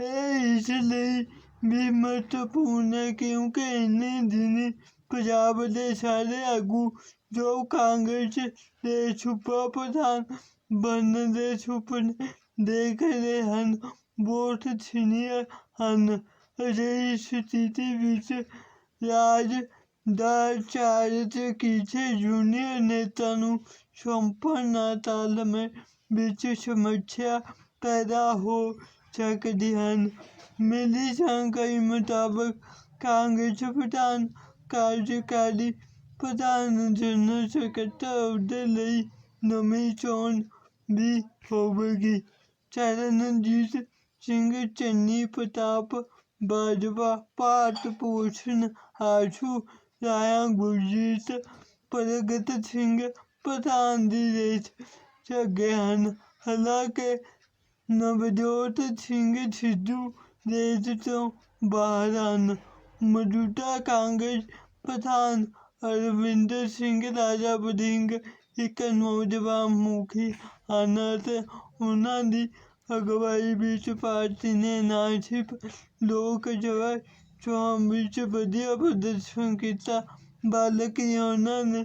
ਇਹ ਇਸ ਲਈ ਵੀ ਮਹੱਤਵਪੂਰਨ ਹੈ ਕਿਉਂਕਿ ਇੰਨੇ ਦਿਨ ਪੰਜਾਬ ਦੇ ਸਾਰੇ ਆਗੂ ਜੋ ਕਾਂਗਰਸ ਦੇ ਸੂਬਾ ਪ੍ਰਧਾਨ ਬਣਨ ਦੇ ਸੁਪਨੇ ਦੇਖ ਰਹੇ ਹਨ ਬਹੁਤ ਸੀਨੀਅਰ ਹਨ। ਅਜਿਹੀ ਸਥਿਤੀ ਵਿੱਚ ਰਾਜ ਦਾ ਚਾਰਜ ਕਿਸੇ ਜੂਨੀਅਰ ਨੇਤਾ ਨੂੰ ਸੌਂਪਣ ਨਾਲ ਤਾਲਮੇਲ ਵਿੱਚ ਸਮੱਸਿਆ ਪੈਦਾ ਹੋ ਸਕਦੀ ਹਨ। ਮਿਲੀ ਜਾਣਕਾਰੀ ਮੁਤਾਬਕ ਕਾਂਗਰਸ ਪ੍ਰਧਾਨ ਕਾਰਜਕਾਰੀ ਪ੍ਰਧਾਨ ਜਨਰਲ ਸਕੱਤਰ ਅਹੁਦੇ ਲਈ ਨਵੀਂ ਚੋਣ ਵੀ ਹੋਵੇਗੀ। ਚਰਨਜੀਤ ਸਿੰਘ, ਚੰਨੀ ਪ੍ਰਤਾਪ ਬਾਜਵਾ, ਭਾਰਤ ਭੂਸ਼ਣ, ਆਸ਼ੂ ਰਾਇਆ ਗੁਰਜੀਤ ਪ੍ਰਗਟ ਸਿੰਘ ਪ੍ਰਧਾਨ ਦੀ ਰੇਸ 'ਚ ਅੱਗੇ ਹਨ। ਹਾਲਾਂਕਿ ਨਵਜੋਤ ਸਿੰਘ ਸਿੱਧੂ ਰੇਸ ਤੋਂ ਬਾਹਰ ਹਨ। ਮੌਜੂਦਾ ਕਾਂਗਰਸ ਪ੍ਰਧਾਨ ਅਰਵਿੰਦਰ ਸਿੰਘ, ਰਾਜਾ ਵੜਿੰਗ ਇੱਕ ਨੌਜਵਾਨ ਮੁਖੀ ਹਨ ਅਤੇ ਉਹਨਾਂ ਦੀ ਅਗਵਾਈ ਵਿੱਚ ਪਾਰਟੀ ਨੇ ਨਾ ਸਿਰਫ ਲੋਕ ਸਭਾ ਚੋਣ ਵਿੱਚ ਵਧੀਆ ਪ੍ਰਦਰਸ਼ਨ ਕੀਤਾ ਬਲਕਿ ਉਹਨਾਂ ਨੇ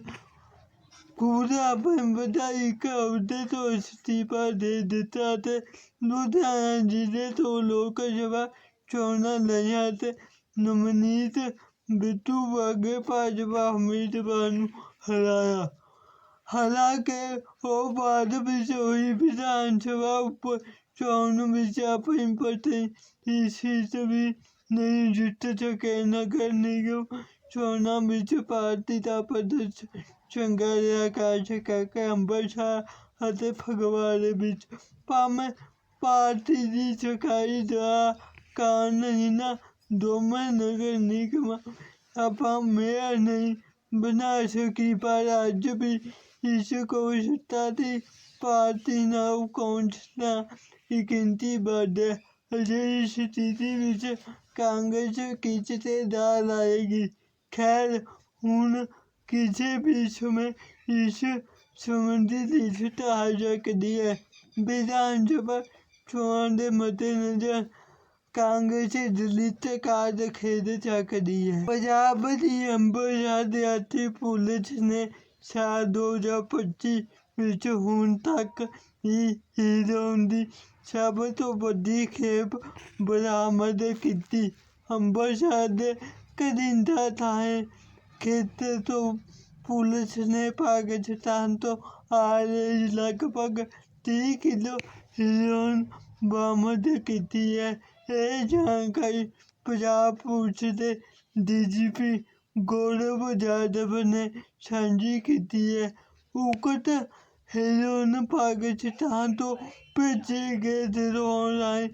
ਖੁਦ ਆਪਣੇ ਵਿਧਾਇਕ ਅਹੁਦੇ ਤੋਂ ਅਸਤੀਫਾ ਦੇ ਦਿੱਤਾ ਅਤੇ ਲੁਧਿਆਣਾ ਜ਼ਿਲ੍ਹੇ ਤੋਂ ਲੋਕ ਸਭਾ ਚੋਣਾਂ ਲਈਆਂ ਅਤੇ ਨਵਨੀਤ ਬਿੱਟੂ ਵਰਗੇ ਭਾਜਪਾ ਉਮੀਦਵਾਰ ਨੂੰ ਹਰਾਇਆ ਹਾਲਾਂਕਿ ਉਹ ਬਾਅਦ ਵਿੱਚ ਹੋਈ ਵਿਧਾਨ ਸਭਾ ਉਪ ਚੋਣ ਵਿੱਚ ਆਪਣੀ ਪਤੀ ਸੀਟ ਵੀ ਨਹੀਂ ਜਿੱਤ ਸਕੇ ਨਗਰ ਨਿਗਮ ਚੋਣਾਂ ਵਿੱਚ ਪਾਰਟੀ ਦਾ ਪ੍ਰਦਰਸ਼ਨ ਚੰਗਾ ਰਿਹਾ ਖਾਸ ਕਰਕੇ ਅੰਬਰਸਰ ਅਤੇ ਫਗਵਾੜੇ ਵਿੱਚ ਭਾਵੇਂ ਪਾਰਟੀ ਦੀ ਸਕਾਈ ਦਾ ਕਾਰਨ ਇਹਨਾਂ ਦੋਵੇਂ ਨਗਰ ਨਿਗਮ ਆਪਾਂ ਮੇਅਰ ਨਹੀਂ ਬਣਾ ਸਕੀ ਪਰ ਅਜਿਹੀ ਸਥਿਤੀ ਵਿੱਚ ਕਾਂਗਰਸ ਕਿਸ ਦਾ ਲਾਏਗੀ? ਖੈਰ, ਹੁਣ ਕਿਸੇ ਵੀ ਸਮੇਂ ਇਸ ਸੰਬੰਧੀ ਲਿਖਤ ਆ ਸਕਦੀ ਹੈ। ਵਿਧਾਨ ਸਭਾ ਚੋਣਾਂ ਦੇ ਮੱਦੇਨਜ਼ਰ ਕਾਂਗਰਸ ਦਲਿਤ ਕਾਰਜ ਖੇਡ ਸਕਦੀ ਹੈ। ਪੰਜਾਬ ਦੀ ਅੰਬਰਸਰ ਦਿਹਾਤੀ ਪੁਲਿਸ ਨੇ ਸਾਲ 2025 ਵਿੱਚ ਹੁਣ ਤੱਕ ਹੀ ਹੀਰੋਇਨ ਦੀ ਸਭ ਤੋਂ ਵੱਡੀ ਖੇਪ ਬਰਾਮਦ ਕੀਤੀ। ਅੰਮ੍ਰਿਤਸਰ ਦੇ ਕਰਿੰਦਾ ਥਾਣੇ ਖੇਤਰ ਤੋਂ ਪੁਲਿਸ ਨੇ ਪਾਕਿਸਤਾਨ ਤੋਂ ਆ ਰਹੀ ਲਗਭਗ 30 ਕਿਲੋ ਹੀਰੋਇਨ ਬਰਾਮਦ ਕੀਤੀ ਹੈ। ਇਹ ਜਾਣਕਾਰੀ ਪੰਜਾਬ ਪੁਲਿਸ ਦੇ ਡੀਜੀਪੀ ਗੌਰਵ ਯਾਦਵ ਨੇ ਸਾਂਝੀ ਕੀਤੀ ਹੈ। ਉਕਤ ਹੀਰੋਇਨ ਪਾਕਿਸਤਾਨ ਤੋਂ ਭੇਜੇ ਗਏ ਡਰੋਨ ਰਾਹੀਂ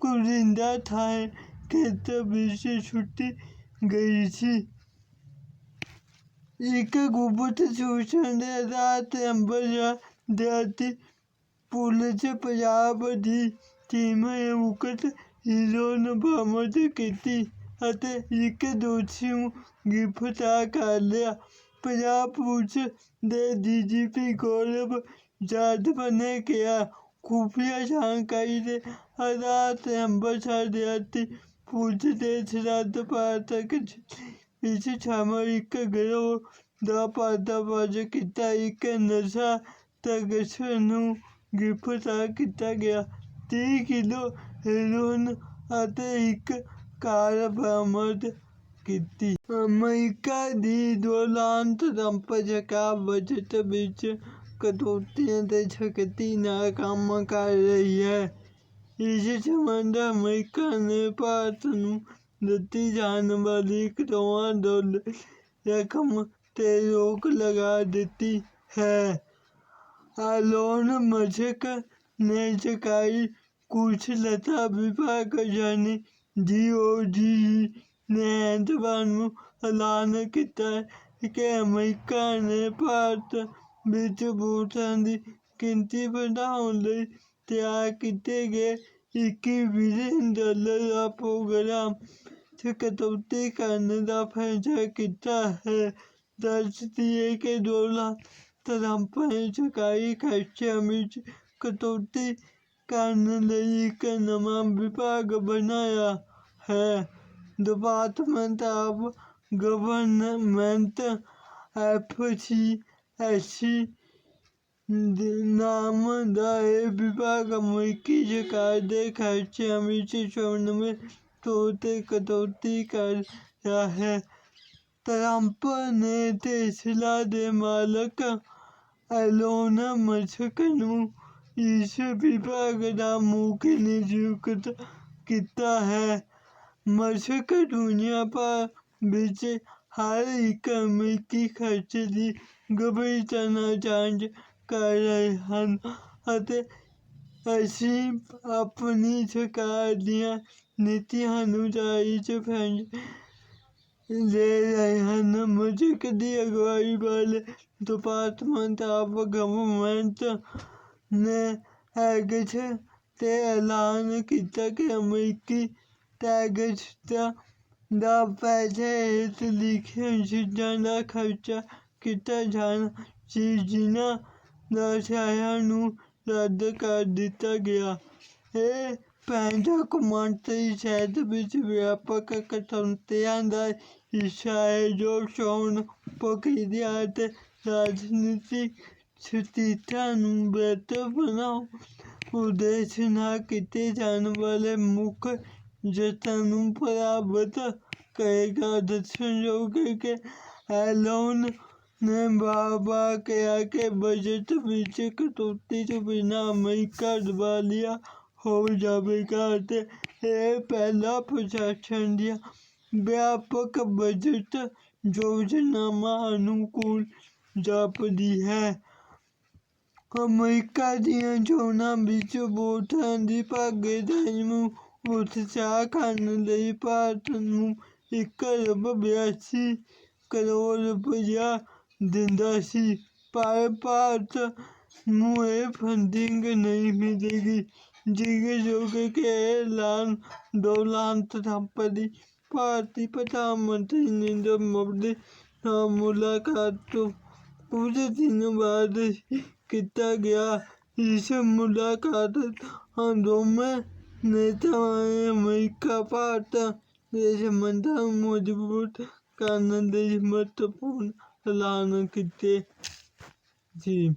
ਕੁਰਿੰਦਾ ਥਾਣੇ ਖੇਤਰ ਵਿੱਚ ਛੁੱਟੀ ਗਈ ਸੀ ਇੱਕ ਗੁਪਤ ਸੂਚਨਾ ਦੇ ਆਧਾਰ ਤੇ ਅੰਬਰਸਰ ਦਿਹਾਤੀ ਪੁਲਿਸ ਪੰਜਾਬ ਦੀ ਟੀਮ ਨੇ ਉਕਤ ਨੂੰ ਬਰਾਮਦ ਕੀਤੀ ਅਤੇ ਇੱਕ ਦੋਸ਼ੀ ਨੂੰ ਗ੍ਰਿਫਤਾਰ ਕਰ ਲਿਆ ਪੰਜਾਬ ਪੁਲਿਸ ਦੇ ਡੀਜੀਪੀ ਗੌਰਵ ਜਾਦਵ ਨੇ ਕਿਹਾ, ਖੁਫੀਆ ਜਾਣਕਾਰੀ ਦੇ ਆਧਾਰ ਤੇ ਅੰਮ੍ਰਿਤਸਰ ਦੇ ਅਤੇ ਪੁਲਿਸ ਦੇ ਸਰਹੱਦ ਪਾਰ ਤੱਕ ਵਿੱਚ ਸ਼ਾਮਲ ਇੱਕ ਗਿਰੋਹ ਦਾ ਪਰਦਾਫਾਸ਼ ਕੀਤਾ। ਇੱਕ ਨਸ਼ਾ ਤਸਕਰ ਨੂੰ ਗ੍ਰਿਫਤਾਰ ਕੀਤਾ ਗਿਆ। 30 ਕਿਲੋ ਹੈਰੋਇਨ ਅਤੇ ਇੱਕ ਕਾਰ ਬਰਾਮਦ ਕੀਤੀ। ਅਮਰੀਕਾ ਦੀ ਡੋਨਾਲਡ ਟਰੰਪ ਸਰਕਾਰ ਬਜਟ ਵਿੱਚ ਕਟੌਤੀਆਂ ਤੇ ਸਖਤੀ ਨਾਲ ਕੰਮ ਕਰ ਰਹੀ ਹੈ। ਇਸ ਸੰਬੰਧ ਅਮਰੀਕਾ ਨੇ ਭਾਰਤ ਨੂੰ ਦਿੱਤੀ ਜਾਣ ਵਾਲੀ ਕਰੋੜਾਂ ਡਾਲਰ ਰਕਮ ਤੇ ਰੋਕ ਲਗਾ ਦਿੱਤੀ ਹੈ। ਐਲੋਨ ਮਸਕ ਨੇ ਚਕਾਈ ਕੁਸ਼ਲਤਾ ਵਿਭਾਗ ਯਾਨੀ ਜੀ ਓ ਜੀ ਨੂੰ ਐਲਾਨ ਕੀਤਾ ਹੈ ਕਿ ਅਮਰੀਕਾ ਨੇ ਭਾਰਤ ਵਿੱਚ ਵੋਟਾਂ ਦੀ ਗਿਣਤੀ ਵਧਾਉਣ ਲਈ ਤਿਆਰ ਕੀਤੇ ਗਏ 21 ਬਿਲੀਅਨ ਡਾਲਰ ਦਾ ਪ੍ਰੋਗਰਾਮ 'ਚ ਕਟੌਤੀ ਕਰਨ ਦਾ ਫੈਸਲਾ ਕੀਤਾ ਹੈ ਦੱਸਦੀ ਹੈ ਕਿ ਡੋਨਾਲਡ ਟਰੰਪ ਨੇ ਸਰਕਾਰੀ ਖਰਚਿਆਂ ਵਿੱਚ ਕਟੌਤੀ ਕਰਨ ਲਈ ਇੱਕ ਨਵਾਂ ਵਿਭਾਗ ਬਣਾਇਆ ਹੈ ਡਿਪਾਰਟਮੈਂਟ ਆਫ ਗਵਰਨਮੈਂਟ ਐਫਸੀਐਸਸੀ ਦੇ ਨਾਮ ਦਾ ਇਹ ਵਿਭਾਗ ਅਮਰੀਕੀ ਸਰਕਾਰ ਦੇ ਖਰਚਿਆਂ ਵਿੱਚ ਚੌਨਵੇਂ ਤੌਰ ਤੇ ਕਟੌਤੀ ਕਰ ਰਿਹਾ ਹੈ ਟਰੰਪ ਨੇ ਟੈਸਲਾ ਦੇ ਮਾਲਕ ਐਲੋਨ ਮਸਕ ਨੂੰ ਇਸ ਵਿਭਾਗ ਦਾ ਮੁੱਖ ਨਿਯੁਕਤ ਕੀਤਾ ਹੈ ਮਸਕ ਦੁਨੀਆ ਭਰ ਵਿੱਚ ਹਰ ਇੱਕ ਅਮਰੀਕੀ ਖਰਚ ਦੀ ਗੰਭੀਰਤਾ ਨਾਲ ਜਾਂਚ ਕਰ ਰਹੇ ਹਨ ਅਤੇ ਅਸੀਂ ਆਪਣੀ ਸਰਕਾਰ ਦੀਆਂ ਨੀਤੀਆਂ ਨੂੰ ਜਾਰੀ ਚ ਫੈਂਸ ਲੈ ਰਹੇ ਹਨ ਮੁਜਕ ਦੀ ਅਗਵਾਈ ਵਾਲੇ ਡਿਪਾਰਟਮੈਂਟ ਆਫ ਗਵਰਨਮੈਂਟ ਨੇ ਐਗਸ ਤੇ ਐਲਾਨ ਕੀਤਾ ਕਿ ਅਮਰੀਕੀ ਟੈਕਸ ਦਾ ਪੈਸੇ ਹੇਠ ਲਿਖੀਆਂ ਚੀਜ਼ਾਂ ਦਾ ਖਰਚਾ ਕੀਤਾ ਜਾਣਾ ਸੀ ਜਿਨ੍ਹਾਂ ਦਾ ਸ਼ਾਇਆ ਨੂੰ ਰੱਦ ਕਰ ਦਿੱਤਾ ਗਿਆ ਇਹ ਪੈਂਦਾ ਕੌਮਾਂਤਰੀ ਸ਼ਹਿਦ ਵਿੱਚ ਵਿਆਪਕ ਕਟੌਤੀਆਂ ਦਾ ਹਿੱਸਾ ਹੈ ਜੋ ਚੋਣ ਪ੍ਰਕਿਰਿਆ ਅਤੇ ਰਾਜਨੀਤਿਕ ਸਥਿਰਤਾ ਨੂੰ ਬਿਹਤਰ ਬਣਾਉਣ ਉਦੇਸ਼ ਨਾਲ ਕੀਤੇ ਜਾਣ ਵਾਲੇ ਮੁੱਖ ਯਤਨ ਨੂੰ ਪ੍ਰਾਪਤ ਕਰੇਗਾ ਦੱਸਣਯੋਗ ਹੈ ਕਿ ਐਲੋਨ ਨੇ ਬਾਰ-ਬਾਰ ਕਿਹਾ ਕਿ ਬਜਟ ਵਿੱਚ ਕਟੌਤੀ ਤੋਂ ਬਿਨਾਂ ਅਮਰੀਕਾ ਦਿਵਾਲੀਆ ਹੋ ਜਾਵੇਗਾ ਅਤੇ ਇਹ ਪਹਿਲਾ ਪ੍ਰਸ਼ਾਸਨ ਦੀਆਂ ਵਿਆਪਕ ਬਜਟ ਯੋਜਨਾਵਾਂ ਅਨੁਕੂਲ ਜਾਪਦੀ ਹੈ ਅਮਰੀਕਾ ਦੀਆਂ ਚੋਣਾਂ ਵਿੱਚ ਵੋਟਰਾਂ ਦੀ ਭਾਗੀਦਾਰੀ ਨੂੰ ਉਤਸ਼ਾਹ ਕਰਨ ਲਈ ਭਾਰਤ ਨੂੰ ਇੱਕ ਅਰਬ ਬਿਆਸੀ ਕਰੋੜ ਰੁਪਇਆ ਦਿੰਦਾ ਸੀ, ਪਰ ਭਾਰਤ ਨੂੰ ਇਹ ਫੰਡਿੰਗ ਨਹੀਂ ਮਿਲੇਗੀ। ਜ਼ਿਕਰਯੋਗ ਹੈ ਕਿ ਇਹ ਐਲਾਨ ਡੋਨਾਲਡ ਟਰੰਪ ਦੀ ਭਾਰਤੀ ਪ੍ਰਧਾਨ ਮੰਤਰੀ ਨਰਿੰਦਰ ਮੋਦੀ ਨਾਲ ਮੁਲਾਕਾਤ ਤੋਂ ਕੁਝ ਦਿਨ ਬਾਅਦ ਕੀਤਾ ਗਿਆ। ਇਸ ਮੁਲਾਕਾਤ ਹਾਂ ਦੋਵੇਂ ਨੇਤਾਵਾਂ ਨੇ ਅਮਰੀਕਾ ਭਾਰਤ ਦੇ ਸੰਬੰਧਾਂ ਨੂੰ ਮਜ਼ਬੂਤ ਕਰਨ ਲਈ ਮਹੱਤਵਪੂਰਨ ਐਲਾਨ ਕੀਤੇ ਸੀ।